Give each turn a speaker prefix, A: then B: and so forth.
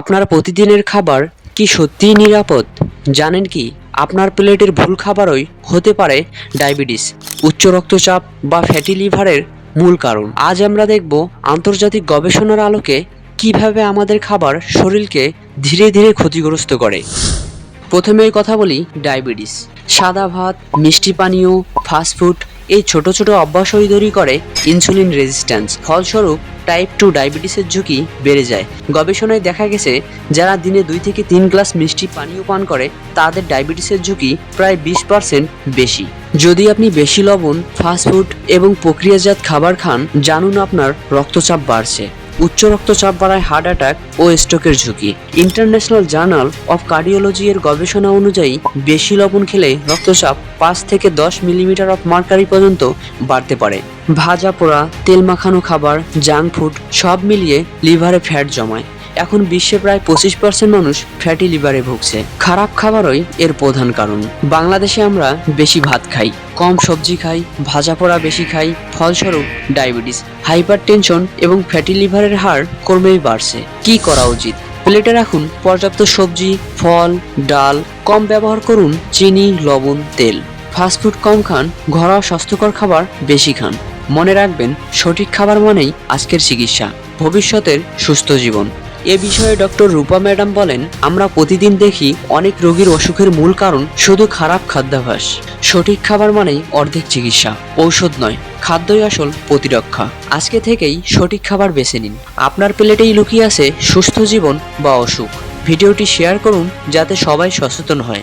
A: আপনার প্রতিদিনের খাবার কি সত্যিই নিরাপদ? জানেন কি, আপনার প্লেটের ভুল খাবারই হতে পারে ডায়াবেটিস, উচ্চ রক্তচাপ বা ফ্যাটি লিভারের মূল কারণ। আজ আমরা দেখব আন্তর্জাতিক গবেষণার আলোকে কীভাবে আমাদের খাবার শরীরকে ধীরে ধীরে ক্ষতিগ্রস্ত করে। প্রথমেই কথা বলি ডায়াবেটিস। সাদা ভাত, মিষ্টি পানীয় ফাস্টফুড এই ছোট ছোট অভ্যাসই তৈরি করে ইনসুলিন রেজিস্ট্যান্স ফলস্বরূপ টাইপ টু ডায়াবেটিসের ঝুঁকি বেড়ে যায়। গবেষণায় দেখা গেছে, যারা দিনে দুই থেকে তিন গ্লাস মিষ্টি পানীয় পান করে, তাদের ডায়াবেটিসের ঝুঁকি প্রায় বিশ পার্সেন্ট বেশি। যদি আপনি বেশি লবণ ফাস্টফুড এবং প্রক্রিয়াজাত খাবার খান, জানুন আপনার রক্তচাপ বাড়ছে। উচ্চ রক্তচাপ বাড়ায় হার্ট অ্যাটাক ও স্ট্রোকের ঝুঁকি। ইন্টারন্যাশনাল জার্নাল অফ কার্ডিওলজি এর গবেষণা অনুযায়ী, বেশি লবণ খেলে রক্তচাপ পাঁচ থেকে দশ মিলিমিটার অফ মার্কারি পর্যন্ত বাড়তে পারে। ভাজা পোড়া, তেল মাখানো খাবার, জাঙ্ক ফুড সব মিলিয়ে লিভারে ফ্যাট জমায়। এখন বিশ্বে প্রায় পঁচিশ পার্সেন্ট মানুষ ফ্যাটি লিভারে ভুগছে। খারাপ খাবারই এর প্রধান কারণ। বাংলাদেশে আমরা বেশি ভাত খাই, কম সবজি খাই, ভাজা পোড়া বেশি খাই, ফলস্বরূপ ডায়াবেটিস হাইপার টেনশন এবং ফ্যাটি লিভারের হার ক্রমেই বাড়ছে। কি করা উচিত? প্লেটে রাখুন পর্যাপ্ত সবজি, ফল, ডাল, কম ব্যবহার করুন চিনি, লবণ, তেল। ফাস্টফুড কম খান, ঘরোয়া স্বাস্থ্যকর খাবার বেশি খান। মনে রাখবেন, সঠিক খাবার মানেই আজকের চিকিৎসা, ভবিষ্যতের সুস্থ জীবন। এ বিষয়ে ডক্টর রূপা ম্যাডাম বলেন, আমরা প্রতিদিন দেখি অনেক রোগীর অসুখের মূল কারণ শুধু খারাপ খাদ্যাভ্যাস। সঠিক খাবার মানেই অর্ধেক চিকিৎসা, ঔষধ নয়, খাদ্যই আসল প্রতিরক্ষা। আজকে থেকেই সঠিক খাবার বেছে নিন। আপনার প্লেটেই লুকিয়ে আছে সুস্থ জীবন বা অসুখ। ভিডিওটি শেয়ার করুন যাতে সবাই সচেতন হয়।